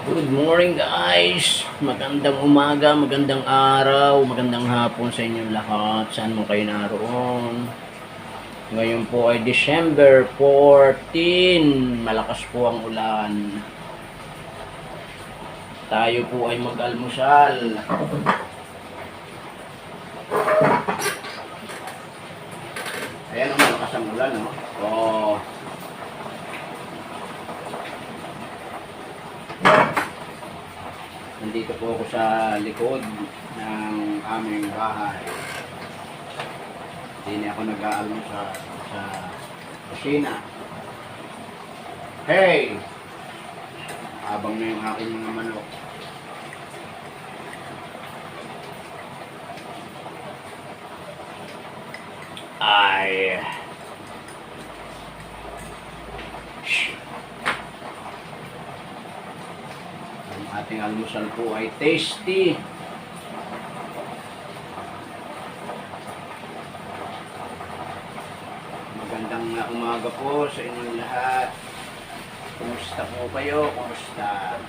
Good morning guys! Magandang umaga, magandang araw, magandang hapon sa inyong lahat. Saan mo kayo naroon? Ngayon po ay December 14. Malakas po ang ulan. Tayo po ay mag-almusal. Ayan ang malakas ang ulan, no? Oh. Nandito po ako sa likod ng aming bahay. Hindi ako nag-aalmo sa, sa kusina. Hey! Habang na yung aking mga manok. Ay... Shh. Ating almusal po ay tasty. Magandang umaga po sa inyong lahat. Kumusta po kayo? Kumusta?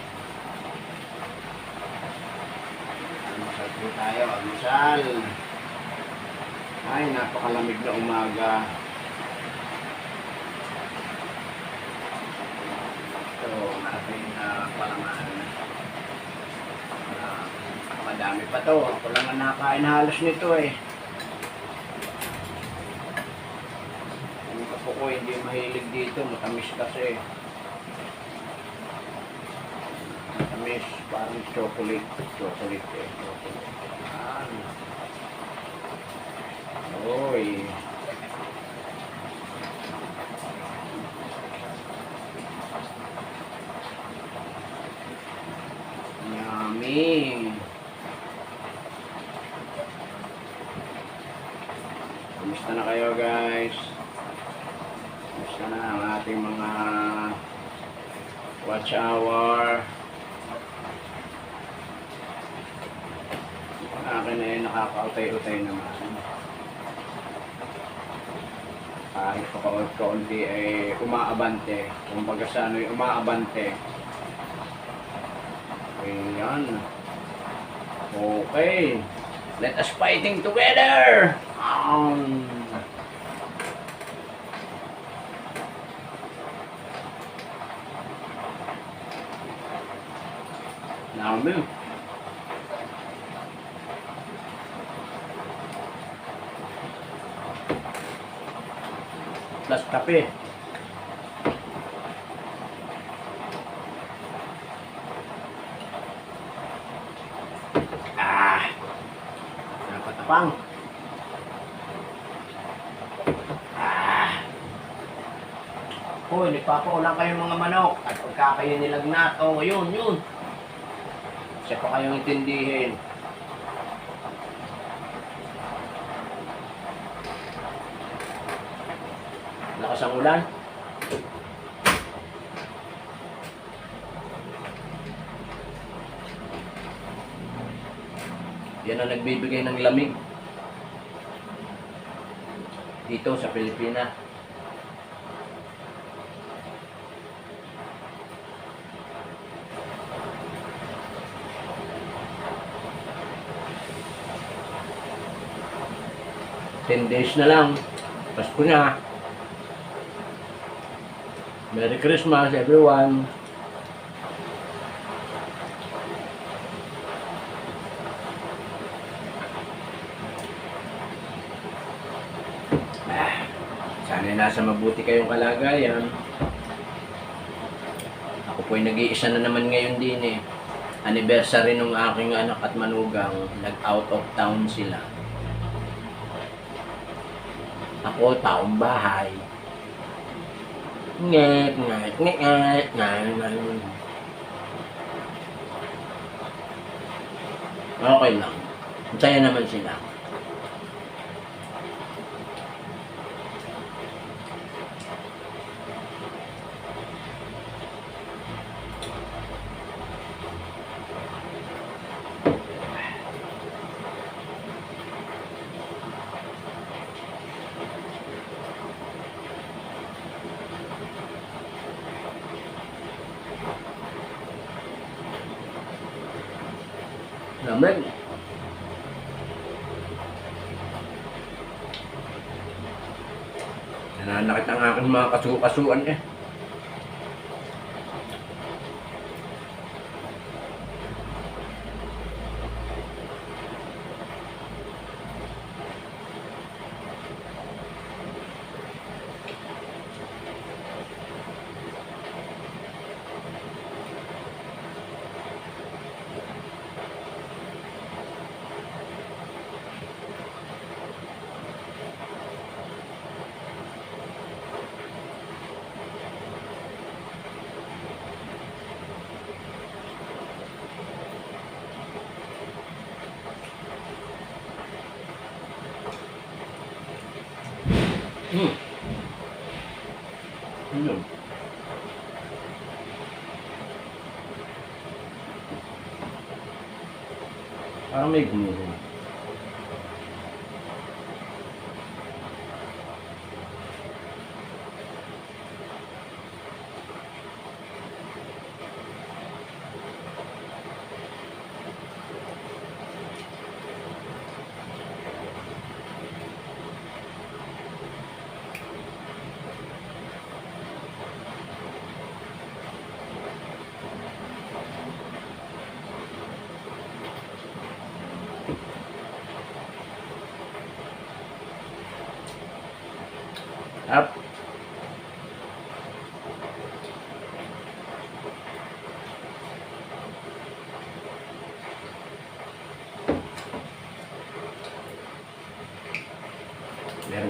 Almusal po tayo. Almusal. Ay, napakalamig na umaga. So, ating uh, palaman. Ah, madami pa to. Ako lang ang nakain halos nito eh. Yung kapo ko hindi mahilig dito. Matamis kasi. Matamis. Parang chocolate. Chocolate eh. Chocolate. Yan. Oy. Yummy. Kumusta na kayo guys? Kumusta na ang ating mga watch hour? Ang akin ay nakakautay-utay naman. Kahit pa kaunti ay umaabante. Kumbaga sa ano yung umaabante. Ayan. Okay. Let us fighting together. Um, Namin. Plus kape. Ah. Napatapang. Ah. Hoy, nagpapaulang kayong mga manok. At pagka kayo nilagnat, oh, yun, yun. Pa kayong intindihin. Lakas ang ulan. Yan ang nagbibigay ng lamig. Dito sa Pilipinas. Ten days na lang. Pasko na. Merry Christmas everyone. Ah, Sana nasa mabuti kayong kalagayan. Ako po ay nag-iisa na naman ngayon din eh. Anniversary nung aking anak at manugang, nag-out of town sila. Ako, taong bahay. Nget, nget, nget, nget, nget, nget. Okay lang. Masaya naman sila. Lamig. Nananakit ang aking mga kasu-kasuan eh. Hmm. Ano? Parang may gumulong.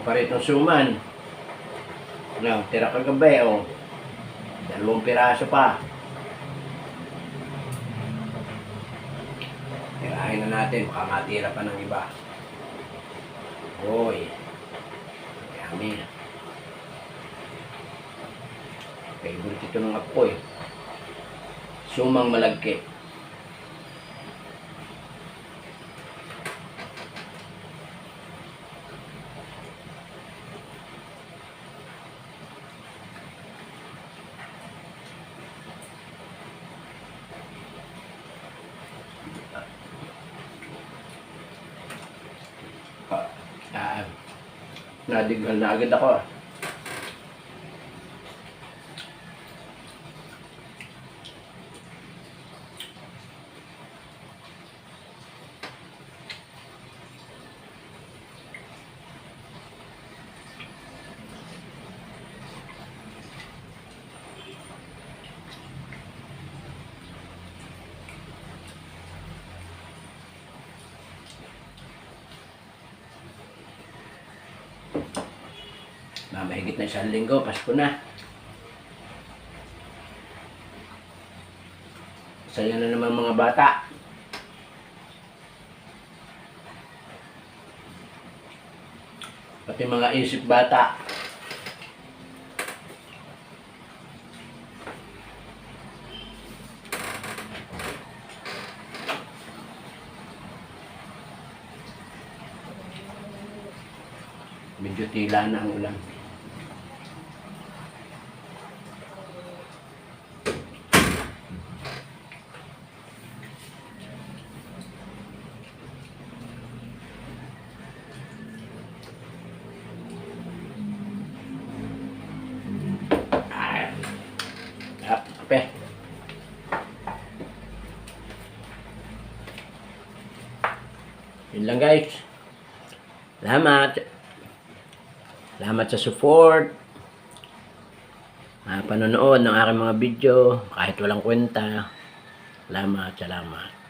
Meron pa rito suman. Ano, tira kagabi, oh. Dalawang piraso pa. Tirahin na natin, baka matira pa ng iba. Uy. Yummy. Favorite ito ng eh. Sumang malagkit. Ah, ah, nadighan na agad ako. Na mahigit na isang linggo, Pasko na. Saya na naman mga bata. Pati mga isip bata. Medyo tila na ang ulan. Ah, ah, kape. Yun lang guys. Salamat. Salamat sa support. Ah, panonood ng aking mga video kahit walang kwenta. Salamat, salamat.